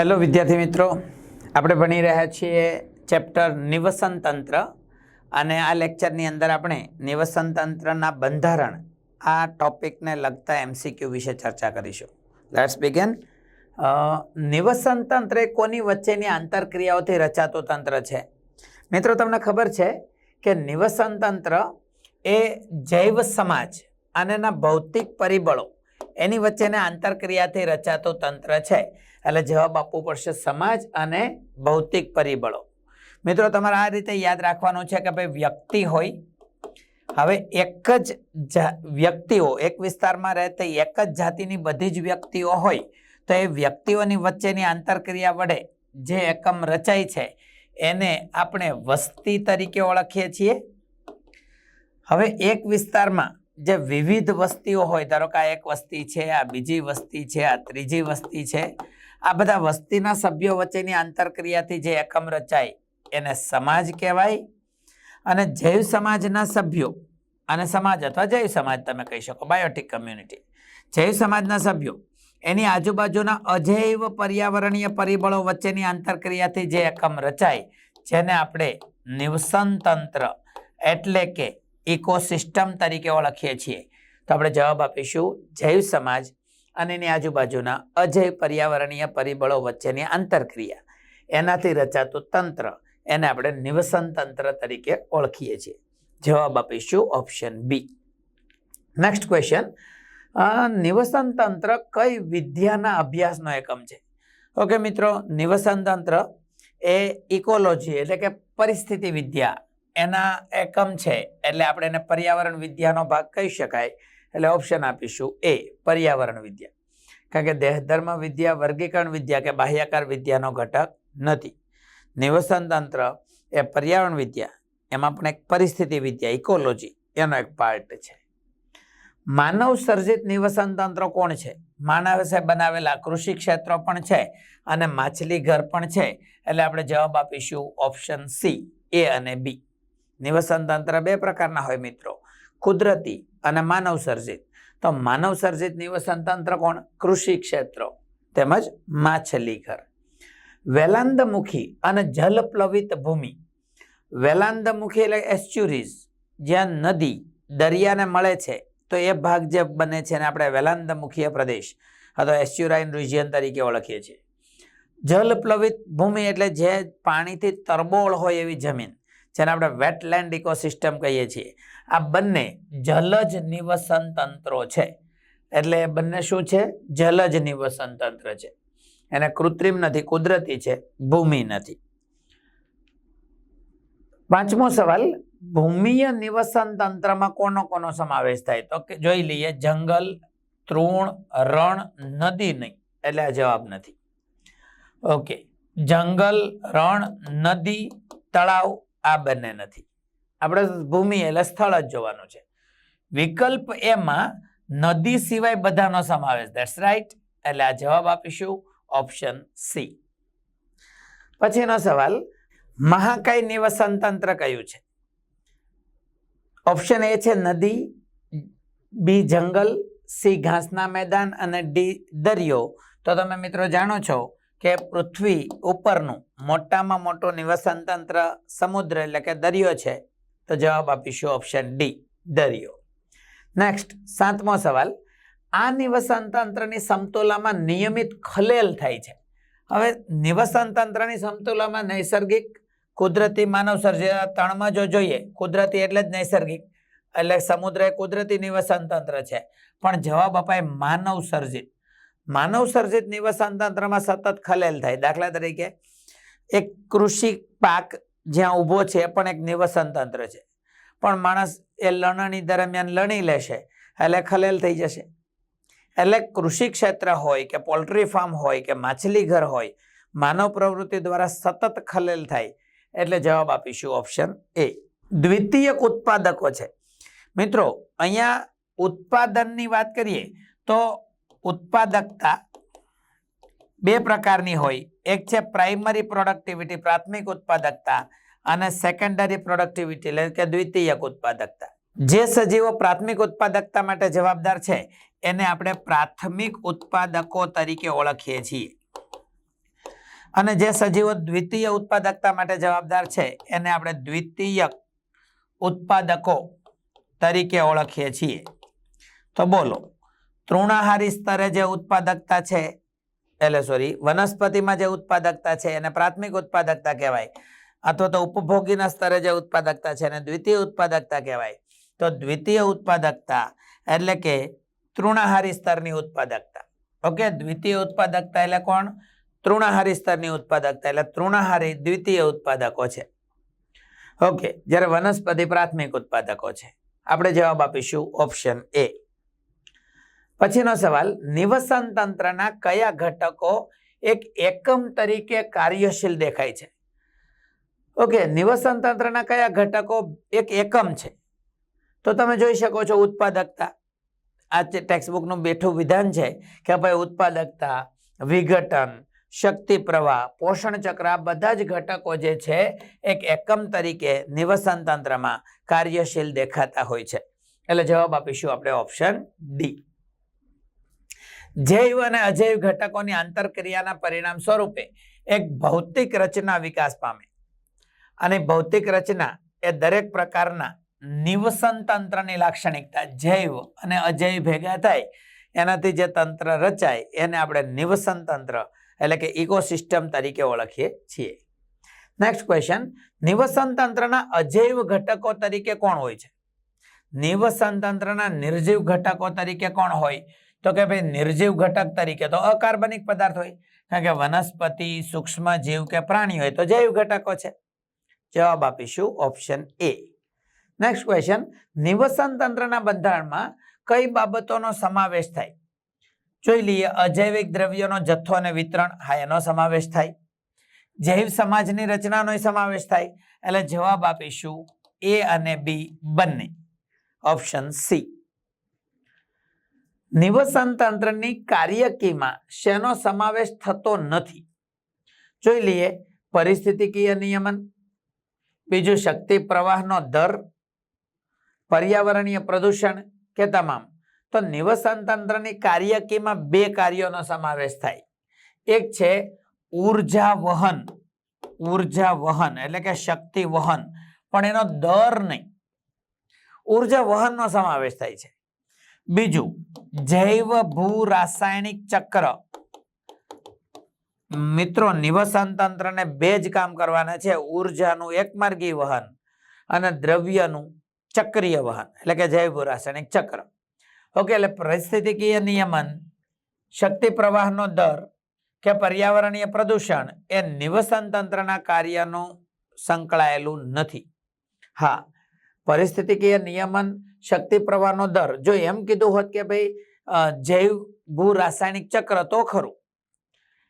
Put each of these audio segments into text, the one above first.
Hello વિદ્યાર્થી મિત્રો. આપણે ભણી રહ્યા છીએ ચેપ્ટર નિવસન તંત્ર અને આ લેક્ચરની અંદર આપણે નિવસન તંત્રના બંધારણ આ ટોપિકને લગતા એમસીક્યુ વિશે ચર્ચા કરીશું. લેટ્સ બિગેન નિવસન તંત્ર એ કોની વચ્ચેની આંતરક્રિયાઓથી રચાતું તંત્ર છે? મિત્રો, તમને ખબર છે કે નિવસન તંત્ર એ જૈવ સમાજ અને એના ભૌતિક પરિબળો એની વચ્ચેના આંતરક્રિયાથી રચાતું તંત્ર છે. એટલે જવાબ આપવો પડશે સમાજ અને ભૌતિક પરિબળો. મિત્રો, તમારે આ રીતે યાદ રાખવાનું છે કે ભાઈ વ્યક્તિ હોય, હવે એક જ વ્યક્તિઓ, એક વિસ્તારમાં રહેતી એક જ જાતિની બધી જ વ્યક્તિઓ હોય, તો એ વ્યક્તિઓની વચ્ચેની આંતરક્રિયા વડે જે એકમ રચાય છે, એને આપણે વસ્તી તરીકે ઓળખીએ છીએ. હવે એક વિસ્તારમાં જે વિવિધ વસ્તીઓ હોય, ધારો કે આ એક વસ્તી છે, આ બીજી વસ્તી છે, આ ત્રીજી વસ્તી છે આ બધા વસ્તીના સભ્યો વચ્ચેની આંતરક્રિયાથી જે એકમ રચાય એને સમાજ કહેવાય. અને જૈવ સમાજના સભ્યો, અને સમાજ અથવા જૈવ સમાજ તમે કહી શકો બાયોટિક કમ્યુનિટી જૈવ સમાજના સભ્યો, એની આજુબાજુના અજૈવ પર્યાવરણીય પરિબળો વચ્ચેની આંતરક્રિયાથી જે એકમ રચાય, જેને આપણે નિવસન તંત્ર એટલે કે ઇકોસિસ્ટમ તરીકે ઓળખીએ છીએ. તો આપણે જવાબ આપીશું જૈવ સમાજ અને એની આજુબાજુના અજય પર્યાવરણીય પરિબળો વચ્ચેની આંતરક્રિયા. એનાથી રચાતું તંત્ર, એને આપણે નિવસન તંત્ર તરીકે ઓળખીએ છીએ. જવાબ આપીશું ઓપ્શન બી. નેક્સ્ટ ક્વેશ્ચન નિવસન તંત્ર કઈ વિદ્યાના અભ્યાસનો એકમ છે? ઓકે, મિત્રો, નિવસન તંત્ર એ ઇકોલોજી એટલે કે પરિસ્થિતિ વિદ્યા એના એકમ છે. એટલે આપણે એને પર્યાવરણ વિદ્યાનો ભાગ કહી શકાય. એટલે ઓપ્શન આપીશું. એ પર્યાવરણ વિદ્યા. કારણ કે દેહધર્મ વિદ્યા, વર્ગીકરણ વિદ્યા કે બાહ્યાકાર વિદ્યાનો ઘટક નથી. નિવસન તંત્ર એ પર્યાવરણ વિદ્યા. એમાં પણ એક પરિસ્થિતિ વિદ્યા ઇકોલોજી એનો એક પાર્ટ છે. માનવ સર્જિત નિવસન તંત્ર કોણ છે? માનવે બનાવેલા કૃષિ ક્ષેત્રો પણ છે અને માછલી ઘર પણ છે. એટલે આપણે જવાબ આપીશું ઓપ્શન સી એ અને બી નિવસન તંત્ર બે પ્રકારના હોય મિત્રો. કુદરતી અને માનવ સર્જિત. તો માનવ સર્જિત નિવસન તંત્ર કોણ? કૃષિ ક્ષેત્રો. તેમજ માછલી ઘર. વેલાંદમુખી અને જલપ્લવિત ભૂમિ. વેલાંદમુખી એટલે એસ્ચ્યુરીઝ. જ્યાં નદી, દરિયાને મળે છે, તો એ ભાગ જે બને છે એને આપણે વેલાંદમુખીય પ્રદેશ, અથવા એસ્ચ્યુરાઇન રિજિયન તરીકે ઓળખીએ છીએ. જલપ્લવિત ભૂમિ એટલે જે પાણીથી તરબોળ હોય એવી જમીન. જેને આપણે વેટલેન્ડ ઇકોસિસ્ટમ કહીએ છીએ. આ બંને જલજ નિવસન તંત્રો છે. એટલે બંને શું છે? જલજ નિવસન તંત્ર છે. એને કૃત્રિમ નથી, કુદરતી છે, ભૂમિ નથી. પાંચમો સવાલ, ભૂમિય નિવસન તંત્રમાં કોનો કોનો સમાવેશ થાય? તો કે જોઈ લઈએ, જંગલ, તૃણ, રણ, નદી નહીં. એટલે આ જવાબ નથી. ઓકે. જંગલ, રણ, નદી, તળાવ આ બંને નથી. આપણે ભૂમિ એટલે સ્થળ જ જોવાનું છે. વિકલ્પ એમાં નદી સિવાય બધાનો સમાવેશ. ધેટ્સ રાઈટ એટલે આ જવાબ આપીશું ઓપ્શન સી પછીનો સવાલ, મહાકાય નિવસન તંત્ર કયું છે? ઓપ્શન એ છે નદી બી જંગલ સી ઘાસના મેદાન અને ડી દરિયો. તો તમે મિત્રો જાણો છો કે પૃથ્વી ઉપરનું મોટામાં મોટું નિવસન તંત્ર સમુદ્ર એટલે કે દરિયો છે, તો જવાબ આપીશું ઓપ્શન ડી દરિયો. નેક્સ્ટ સાતમો સવાલ. આ નિવસન તંત્રની સમતુલામાં નિયમિત ખલેલ થાય છે. હવે નિવસન તંત્રની સમતુલામાં નૈસર્ગિક, કુદરતી માનવ સર્જિત ત્રણમાં જો જોઈએ, કુદરતી એટલે જ નૈસર્ગિક, એટલે સમુદ્ર એ કુદરતી નિવસન તંત્ર છે. પણ જવાબ અપાય માનવ સર્જિત. માનવ સર્જિત નિવસન તંત્રમાં સતત ખલેલ થાય. દાખલા તરીકે, એક કૃષિ પાક જ્યાં ઊભો છે, એ પણ એક નિવસન તંત્ર છે. પણ માણસ એ લણણી દરમિયાન લણી લેશે, એટલે ખલેલ થઈ જશે. એટલે કૃષિ ક્ષેત્ર હોય કે પોલ્ટ્રી ફાર્મ હોય કે માછલી ઘર હોય, માનવ પ્રવૃત્તિ દ્વારા સતત ખલેલ થાય. એટલે જવાબ આપીશું ઓપ્શન એ. દ્વિતીયક ઉત્પાદકો છે. મિત્રો, અહીંયા ઉત્પાદનની વાત કરીએ તો ઉત્પાદકતા બે પ્રકારની હોય. એક છે પ્રાઇમરી પ્રોડક્ટિવિટી પ્રાથમિક ઉત્પાદકતા અને સેકન્ડરી પ્રોડક્ટિવિટી એટલે કે દ્વિતીયક ઉત્પાદકતા. જે સજીવો પ્રાથમિક ઉત્પાદકતા માટે જવાબદાર છે, એને આપણે પ્રાથમિક ઉત્પાદકો તરીકે ઓળખીએ છીએ. અને જે સજીવો દ્વિતીય ઉત્પાદકતા માટે જવાબદાર છે, એને આપણે દ્વિતીય ઉત્પાદકો તરીકે ઓળખીએ છીએ. તો બોલો. તૃણાહારી સ્તરે જે ઉત્પાદકતા છે, એટલે સોરી વનસ્પતિમાં જે ઉત્પાદકતા છે એને પ્રાથમિક ઉત્પાદકતા કહેવાય. અથવા તો ઉપભોગીના સ્તરે જે ઉત્પાદકતા છે એને દ્વિતીય ઉત્પાદકતા કહેવાય. તો દ્વિતીય ઉત્પાદકતા એટલે કે તૃણાહારી સ્તરની ઉત્પાદકતા. ઓકે, દ્વિતીય ઉત્પાદકતા એટલે કોણ? તૃણાહારી સ્તરની ઉત્પાદકતા એટલે તૃણાહારી દ્વિતીય ઉત્પાદકો છે. ઓકે, જ્યારે વનસ્પતિ પ્રાથમિક ઉત્પાદકો છે. આપણે જવાબ આપીશું ઓપ્શન એ. પછીનો સવાલ, નિવસન તંત્રના કયા ઘટકો એક એકમ તરીકે કાર્યશીલ દેખાય છે? ઓકે, નિવસન તંત્રના કયા ઘટકો એક એકમ છે? તો તમે જોઈ શકો છો ઉત્પાદકતા. આ ટેક્સ્ટબુકનું બેઠું વિધાન છે કે ભાઈ ઉત્પાદકતા, વિઘટન, શક્તિ પ્રવાહ, પોષણ ચક્ર, આ બધા જ ઘટકો જે છે એક એકમ તરીકે નિવસન તંત્રમાં કાર્યશીલ દેખાતા હોય છે. એટલે જવાબ આપીશું આપણે ઓપ્શન ડી. જૈવ અને અજૈવ ઘટકોની આંતરક્રિયાના પરિણામ સ્વરૂપે એક ભૌતિક રચના વિકાસ પામે. અને ભૌતિક રચના એ દરેક પ્રકારના નિવસન તંત્રની લાક્ષણિકતા, જૈવ અને અજૈવ ભેગા થાય, એનાથી જે તંત્ર રચાય, એને આપણે નિવસન તંત્ર એટલે કે ઇકોસિસ્ટમ તરીકે ઓળખીએ છીએ. નેક્સ્ટ ક્વેશ્ચન નિવસન તંત્રના અજૈવ ઘટકો તરીકે કોણ હોય છે? નિવસન તંત્રના નિર્જીવ ઘટકો તરીકે કોણ હોય? તો કે ભાઈ નિર્જીવ ઘટક તરીકે તો અકાર્બનિક પદાર્થ હોય. કારણ કે વનસ્પતિ, સૂક્ષ્મ જીવ કે પ્રાણી હોય તો જૈવ ઘટકો છે. જવાબ આપીશું ઓપ્શન એ નેક્સ્ટ ક્વેશ્ચન નિવસન તંત્રના બંધારણમાં કઈ બાબતોનો સમાવેશ થાય? જોઈ લઈએ, અજૈવિક દ્રવ્યોનો જથ્થો અને વિતરણ, હા, એનો સમાવેશ થાય. જૈવ સમાજની રચનાનો સમાવેશ થાય. એટલે જવાબ આપીશું એ અને બી બંને. ઓપ્શન સી નિવસન તંત્રની કાર્યકીમાં શેનો સમાવેશ થતો નથી? જોઈ લઈએ પરિસ્થિતિકીય નિયમન, બીજું શક્તિ પ્રવાહનો દર, પર્યાવરણીય પ્રદૂષણ કે તમામ. તો નિવસન તંત્રની કાર્યકીમાં બે કાર્યોનો સમાવેશ થાય. એક છે ઊર્જા વહન ઊર્જા વહન એટલે કે શક્તિ વહન, પણ એનો દર નહીં. ઊર્જા વહનનો સમાવેશ થાય છે. બીજું, જૈવ ભૂ રાસાયણિક ચક્ર. મિત્રો, નિવસન તંત્રને બે જ કામ કરવાના છે. ઉર્જાનું એકમાર્ગી વહન અને દ્રવ્યનું ચક્રીય વહન, એટલે કે જૈવ રાસાયણિક ચક્ર. ઓકે, એટલે પરિસ્થિતિકીય નિયમન, શક્તિ પ્રવાહનો દર કે પર્યાવરણીય પ્રદૂષણ એ નિવસન તંત્રના કાર્યનું સંકળાયેલું નથી. હા પરિસ્થિતિકીય નિયમન શક્તિ પ્રવાહનો દર. જો એમ કીધું હોત કે ભાઈ જૈવ ભૂ રાસાયણિક ચક્ર તો ખરું.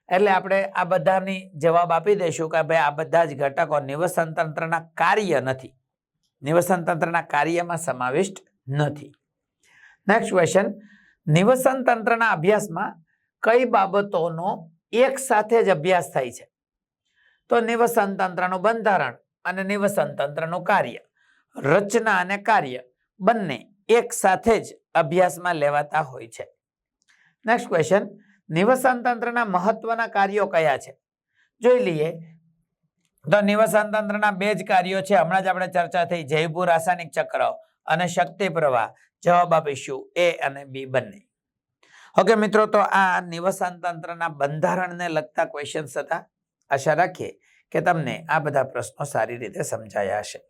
એટલે આપણે આ બધાની જવાબ આપી દઈશું કે ભાઈ આ બધા જ ઘટકો નિવસન તંત્રના કાર્ય નથી. નિવસન તંત્રના કાર્યમાં સમાવિષ્ટ નથી. નેક્સ્ટ ક્વેશ્ચન નિવસન તંત્રના અભ્યાસમાં કઈ બાબતોનો એક સાથે જ અભ્યાસ થાય છે? તો નિવસન તંત્રનું બંધારણ અને નિવસન તંત્રનું કાર્ય. રચના અને કાર્ય બંને એક સાથે જ અભ્યાસમાં લેવાતા હોય છે. નેક્સ્ટ ક્વેશ્ચન નિવસન તંત્રના મહત્વના કાર્યો કયા છે? જોઈ લઈએ. તો નિવસન તંત્રના બે જ કાર્યો છે. હમણાં જ આપણે ચર્ચા થઈ. જૈવભૂ રાસાયણિક ચક્ર અને શક્તિ પ્રવાહ. જવાબ આપીશું એ અને બી બંને. ઓકે મિત્રો, તો આ નિવસન તંત્રના બંધારણને લગતા ક્વેશ્ચન્સ હતા. આશા રાખીએ કે તમને આ બધા પ્રશ્નો સારી રીતે સમજાયા હશે.